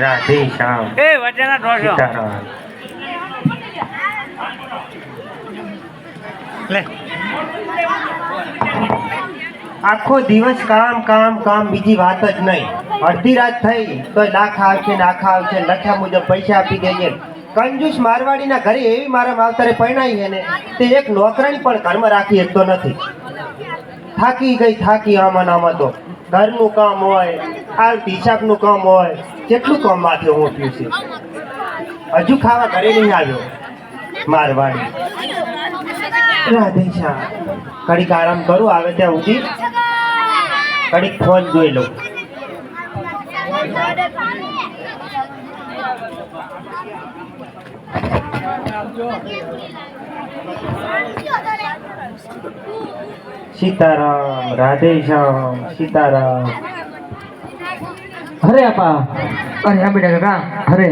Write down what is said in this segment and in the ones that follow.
રાધે શ્યામ એ વચ્ચેના ઢોસો. લે. આખો દિવસ કામ કામ કામ બીજી વાત જ નહીં. અડધી રાત થઈ તો નાખા આવશે નાખા આવશે લખ્યા મુજબ પૈસા આપી દઈએ કંજૂસ મારવાડીના ઘરે એવી મારા માવતરે પરણાઈ છે ને તે એક નોકરાણી પણ ઘરમાં રાખી શકતો નથી. થાકી ગઈ થાકી આમાં ને આમાં તો. ઘરનું કામ હોય આ હિસાબનું કામ હોય કેટલું કામ માથે હું થયું છે. હજુ ખાવા ઘરે નહીં આવ્યો મારવાડી રાધેશા કડીક આરામ કરું, આવે ત્યાં સુધી કડીક ફોન જોઈ લઉં. સીતારામ રાધે શ્યામ સીતારામ. અરે આપા. અરે હા બેટા કાકા. અરે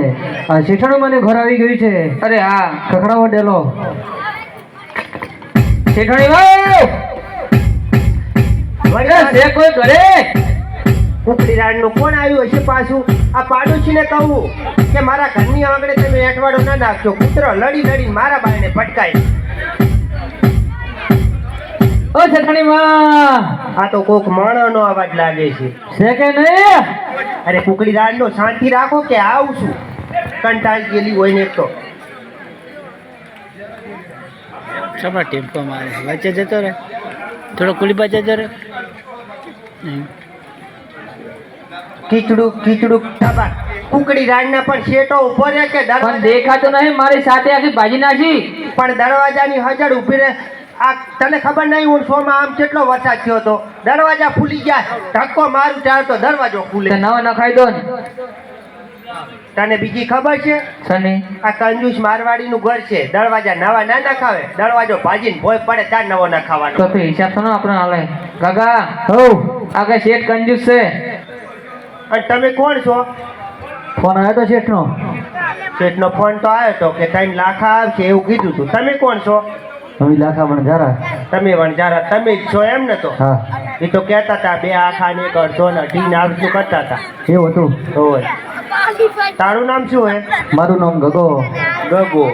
આ શેઠાણું મને ઘર આવી ગયું છે. અરે હા. કકડાવો ડેલો. શેઠાણી ભાઈ! કોઈ ઘરે કુકડી રાડનું કોણ આવ્યું હશે પાછું? આ પાડોશીને કહું કે મારા ઘરની આંગણે તમે એઠવાડો ના નાખજો કૂતરો લડી લડી મારા બાયને ભટકાય. ઓ માં! આ તો કોક માણસનો અવાજ લાગે છે. છે કે નહીં? અરે કુકડી રાડનો શાંતિ રાખો કે આવું છું. કંટાળી ગયેલી હોય ને તો. ટેમ્પો મારે. વચ્ચે જતો રહે? થોડો કુલી પાસે જતો રહે? હમ. કીચડુક ઠબાક કુકડી રાડના પણ શેટો ઊભો રહે કે પણ દેખાતો નહીં મારી સાથે આખી ભાજી નાખી. પણ દરવાજાની હજર ઊભી રહે. આ તને ખબર નહીં હું શોમાં આમ કેટલો વરસાદ થયો હતો? દરવાજા ફૂલી ગયા. ધક્કો મારું ત્યારે તો દરવાજો ખુલે. નવા નખાઈ દો ને. તને બીજી ખબર છે? સને આ કંજૂસ મારવાડીનું ઘર છે. દરવાજા નવા ના નખાવે. દરવાજો ભાજીને ભોય પડે ત્યાં નવો નખાવાનો. તો હિસાબ તો આપણો હાલે ગગા હો આ કઈ શેઠ કંજૂસ છે? અને તમે કોણ છો? ફોન આવ્યો તો શેઠનો. શેઠનો ફોન તો આવ્યો હતો કે ત્રણ લાખ આવશે એવું કીધું તું. તમે કોણ છો? તમે લાખા પણ જરા તમે વણઝારા તમે જ છો એમ ને તો? હા. એ તો કહેતા હતા બે આખા ને કરશો ને અઢી ને આવતું કરતા હતા. એવું હતું? હોય તારું નામ શું હે? મારું નામ ગગો. ગગો.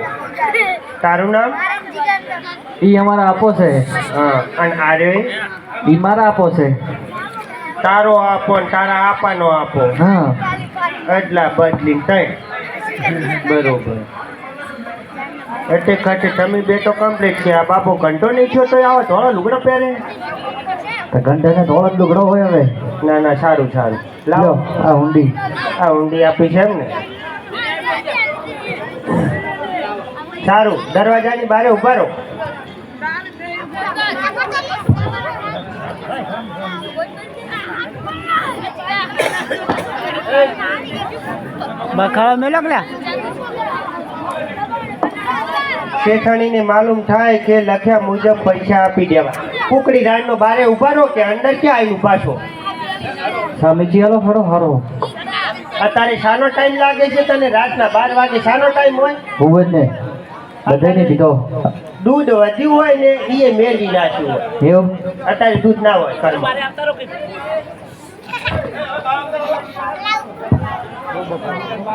તારું નામ? ઈ અમારા આપો છે. હા. અને આરે ઈ મારા આપો છે. તારો આપો ને તારા આપાનો આપો. એટલા બદલી થઈ. બરોબર. એટલે ખર્ચે તમે બે તો કમ્પ્લીટ છે. આ બાપો ઘંટો નહીં થયો તો આવો ધોળો લુગડો પહેરે. ઘંટાને ધોળો જ લુગડો હોય હવે. ના ના સારું સારું. લાવો. આ ઊંડી. આ ઊંડી આપી છે એમ ને. સારું દરવાજાની બારે ઊભા રહો. બખાડો મેલો? શેઠાણીને માલુમ થાય કે લખ્યા મુજબ પૈસા આપી દેવા. કુકડી રાણનો બારે ઊભા રહો કે અંદર ક્યાં આવીને ઊભા છો? સ્વામીજી હાલો હરો હરો અત્યારે શાનો ટાઈમ લાગે છે તને? રાતના બાર વાગે શાનો ટાઈમ હોય? હું જ ને. બધાને પીધો દૂધ વધ્યું હોય ને એ મેળવી નાખ્યું હોય. એવું? અત્યારે દૂધ ના હોય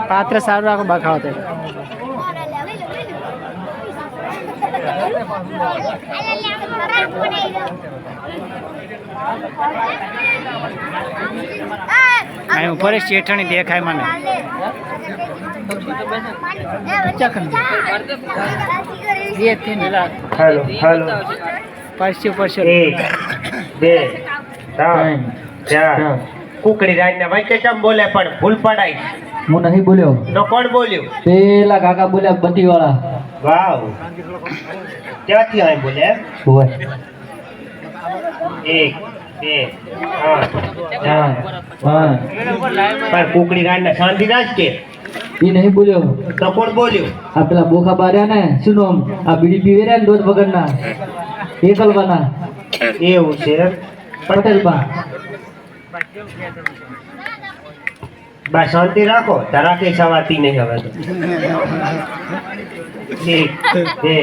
પાત્ર સારું રાખો બખાડો તે ઉપર શેઠાણી દેખાય મને. હાલો હાલો પરસ્યું પરસ્યું એક બે ત્રણ ત્રણ, ચાર ચાર. કુકડી રાણના વચ્ચે કેમ બોલે પણ ભૂલ પડાય હું નહીં બોલ્યો. તો કોણ બોલ્યું પેલા કાકા બોલ્યા બત્તી વાળા વાવ ક્યાંથી આય બોલે હોય એક બે ત્રણ ચાર પાંચ પણ કુકડી રાજને શાંતિ રાજ કે? એ નહીં બોલ્યો? તો કોણ બોલ્યું? આ પેલા બોખા બાર્યા ને શું નામ? આ બીડી પીવે ને દોધ વગરના? એ કલવાના એવું છે? પટેલ બા બા શાંતિ રાખો. તારા કઈ સવાતી નહીં હવે તો. એક બે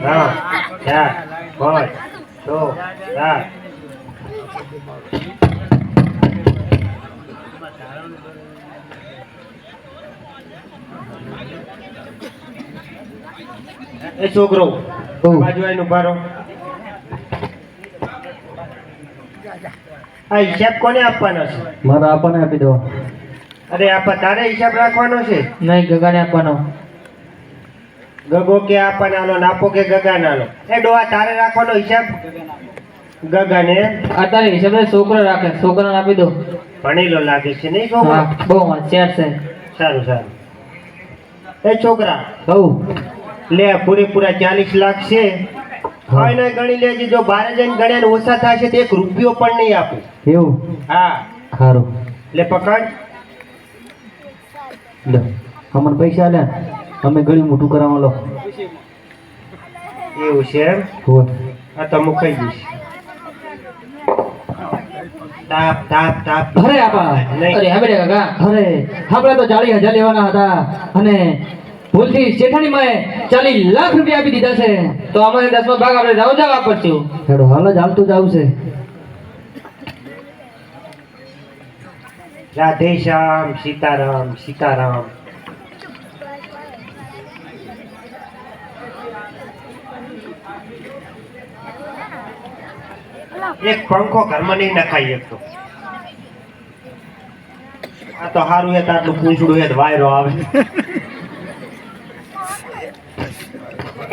ત્રણ ચાર પાંચ છ સાત. એ છોકરો બાજુ આવીને આ હિસાબ કોને આપવાનો છે? મારો આપણને આપી દો અરે આપા તારે હિસાબ રાખવાનો છે? નહીં ગગાને આપવાનો. ગગો કે આપવાનો નાપો કે ગગાનાનો? એ ડોહા તારે રાખવાનો હિસાબ? ગગાને? અત્યારે હિસાબ ને છોકરો રાખે. છોકરાને આપી દો. ભણેલો લાગે છે નહીં છોકરો? બહુ હોશિયાર છે. સારું સારું. એ છોકરા બહુ લે પૂરેપૂરા ચાલીસ લાખ છે. હવે ગણી લેજે જો બારે જણ ગણ્યા ને ઓછા થશે તો એક રૂપિયો પણ નહીં આપું. એવું? હા. સારું લે પકડ. લે અમને પૈસા લે. અમે ઘણી મોટું કરાવવા લો. એવું છે એમ? આ તો મુકાઈ દઈશ તાપ તાપ તાપ અરે આપા અરે. હવે કાકા. અરે આપણે તો ચાલીસ હજાર લેવાના હતા અને ભૂલથી શેઠાણી માં ચાલીસ લાખ રૂપિયા આપી દીધા છે. તો અમારે દસમા ભાગ આપણે જાવ જાવ આપડશું હેડો હાલ જ હાલતું જ આવશે. રાધે શ્યામ સીતારામ સીતારામ. એક પંખો ઘરમાં નહીં નખાઈ એક તો. આ તો સારું હે આટલું પૂંછડું હે વાયરો આવે.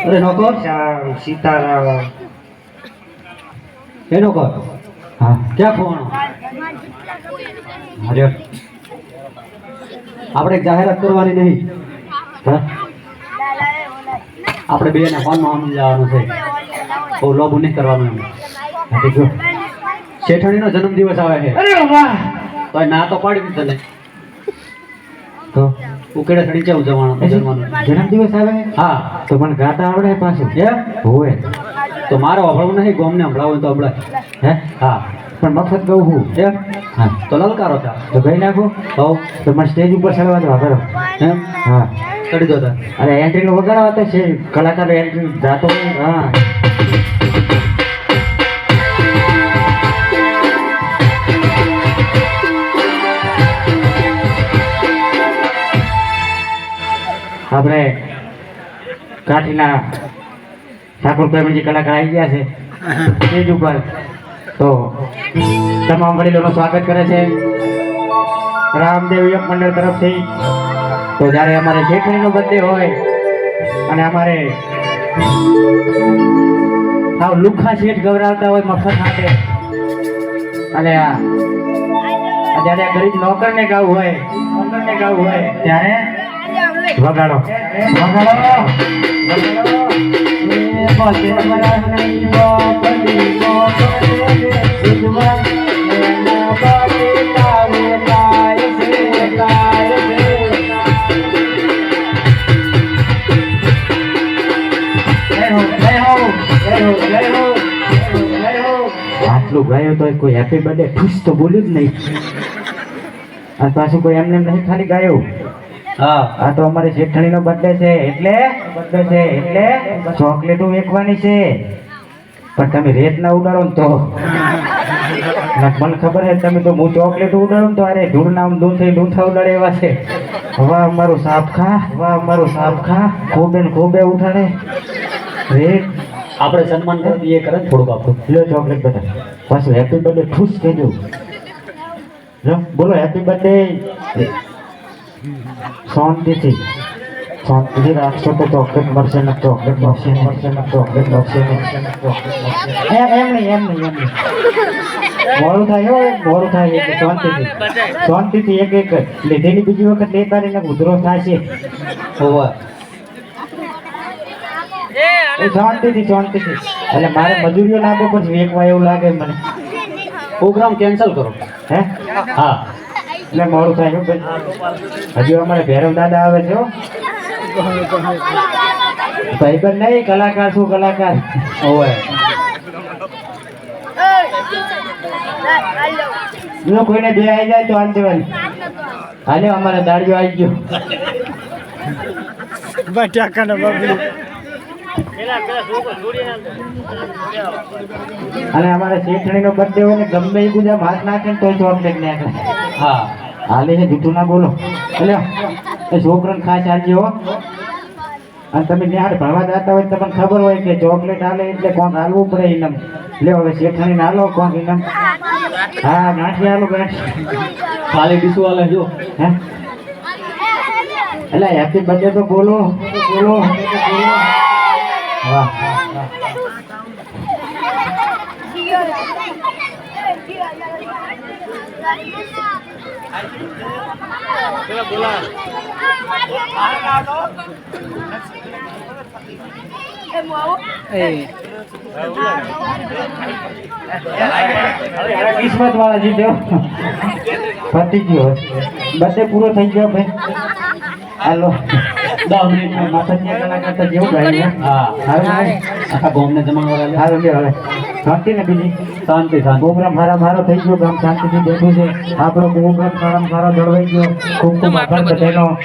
અરે નોકો શ્યામ સીતારામ. એ નોકો હા, ક્યાં ફોન? અરે. આપણે જાહેરાત કરવાની નહીં. આપણે બે ના ફોનમાં આમ જવાનું છે. બહુ લોભ નહીં કરવાનું એમ હા, નો જન્મદિવસ આવે છે. અરે વાહ! તો ના તો પાડી દીધો ને તો ઉકેડે થડી જાવ જવાનું તો જમવાનું જન્મદિવસ આવે? હા. તો મને ગાતા આવડે પાછું? કે હોય. તો મારો હંભળવું નહીં ગોમને હંભળાવું તો હંભળાય હે? હા. પણ મફત ગઉં હું. કે હા. તો લલકારો તા તો ગઈ નાખો. હો તો મને સ્ટેજ ઉપર ચડવા દો કરો હે હા. ચડી દો તા અરે એન્ટ્રી નો વગાડવા તો છે. કલાકાર એન્ટ્રી જાતો હા. આપણે કાઠીના ઠાકોર પ્રેમજી કલાકાર આવી ગયા છે. સ્ટેજ ઉપર. તો તમામ વડીલોનું સ્વાગત કરે છે. રામદેવ યુવક મંડળ તરફથી. તો જ્યારે અમારે જેઠણીનો બર્થડે હોય અને અમારે આવ લુખ્ખા શેઠ ગવરાવતા હોય મફત માટે અને આ જ્યારે ગરીબ નોકરને ગાવું હોય નોકરને ગાવું હોય ત્યારે વગાડો. આટલું ગાયો તો કોઈ હેપી બર્થડે ખુશ તો બોલ્યું જ નહીં. અને પાછું કોઈ એમને એમ નહીં, ખાલી ગાયું. હા. આ તો અમારી શેઠણીનો બર્થડે છે એટલે બર્થડે છે એટલે ચોકલેટો વેચવાની છે. પણ તમે રેત ના ઉડાડો ને તો. મને ખબર છે તમે તો હું ચોકલેટ ઉડાડો ને તો અરે ધૂળ નામ થઈ લૂંઠા ઉડાડે એવા છે. વાહ અમારું સાપ ખા વાહ અમારું સાપ ખા ખોબે ને ખોબે ઉઠાડે. રેત આપણે સન્માન કરી દઈએ કરે થોડુંક આપણું. લ્યો ચોકલેટ બધા પાછું હેપી બર્થડે ખુશ કહેજો લો બોલો હેપી બર્થડે શાંતિથી શાંતિથી રાખશો તો ચોકલેટ મળશે ને ચોકલેટ મળશે ને મળશે ને ચોકલેટ મળશે ને ચોકલેટ મળશે એમ એમ નહીં એમ નહીં એમ નહીં મોડું થાય હો મોડું થાય એટલે શાંતિથી શાંતિથી એક એક લીધેલી બીજી વખત લેતા રહીને ઉધરો થશે હોવા એ શાંતિથી શાંતિથી એટલે મારે મજૂરીઓ લાગો પછી વેકવા એવું લાગે મને પ્રોગ્રામ કેન્સલ કરો હે હા એટલે મોડું થાય હો હજુ અમારે ભૈરવ દાદા આવે છે ભાઈ ભાઈબંધ નહીં કલાકાર શું કલાકાર? હોય જો કોઈને બે આવી જાય તો આમ દેવાની હાલે અમારે દાડિયો આવી ગયો. બટાકાનો બબલી અને અમારે શેઠણીનો બર્થડે હોય ને ગમે એ બધા માથ નાખે ને તોય અમને નાખે હા. હાલે છે જૂઠું ના બોલો. એટલે એ છોકરાને ખાસ આવજો હો. અને તમે ત્યાં ભણવા જતા હોય તો તમને ખબર હોય કે ચોકલેટ હાલે એટલે કોણ હાલવું પડે ઇનામ લે હવે શેઠાણી હાલો કોણ ઇનામ હા ગાંઠી હાલો ગાંઠી ખાલી ડીશું હાલે જો. હે? એટલે હેપી બર્થડે તો બોલો બોલો. વાહ. એ. કિસ્મત વાળા જીત્યો પતી ગયો. બધે પૂરો થઈ ગયો ભાઈ. હાલો. દસ મિનિટ માથા ત્યાં કલા કરતા જેવું ગાય હા. હવે આખા ગામને જમાડવા લે. હાલો લ્યો હવે શાંતિ ને બીજી? શાંતિ શાંતિ. પ્રોગ્રામ મારા મારો થઈ ગયો. ગામ શાંતિથી બેઠું છે. આપણો પ્રોગ્રામ સારામાં સારો જળવાઈ ગયો. ખૂબ ખૂબ આભાર બધાનો.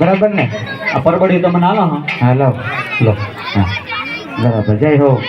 બરાબર ને? આ પરબડી તમને આલો હા? હાલો. લો. હા. બરાબર. જય હો.